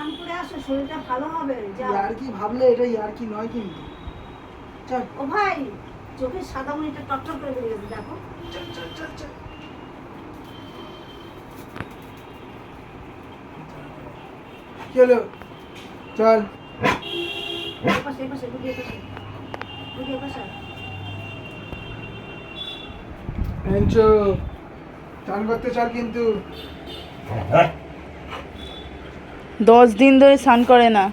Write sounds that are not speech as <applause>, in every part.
স্নান করে আসো শরীরটা ভালো হবে। ইয়ার কি ভাবলে এটা ইয়ার কি নয় কিন্তু। চল। ও ভাই চোখের সাদা মনিটা টকটক করে বেরিয়ে গেছে দেখো। চল চল এপাশে দুটি এপাশে দুটি এপাশে এনচো চান করতে চল কিন্তু। দশ দিন ধরে স্নান করে না।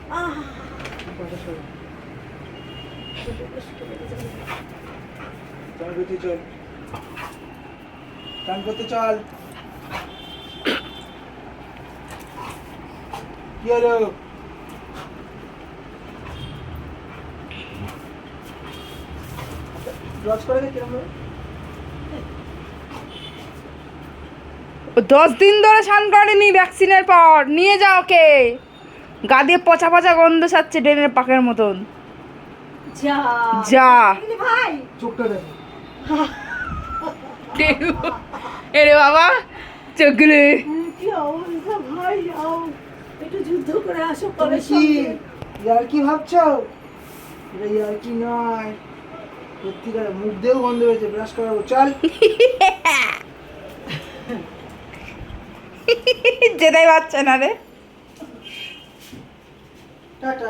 চল কি হলো লজ করে দে দশ দিন ধরে স্নান করেনি ভ্যাকসিনের পর। নিয়ে যাও ওকে। গা দিয়ে পচা পচা গন্ধ ছাড়ছে ড্রেনের পাকের মতন। যা। যা। ভাই। এরে বাবা যাও একটু যুদ্ধ করে আসো তুমি কলের কি? সঙ্গে। ইয়ার কি ভাবছ? এটা ইয়ার কি নয়? সত্যিকার মুখ দিয়েও গন্ধ হয়েছে ব্রাশ করাবো। চল। <laughs> যেতে পারছে না রে। টাটা।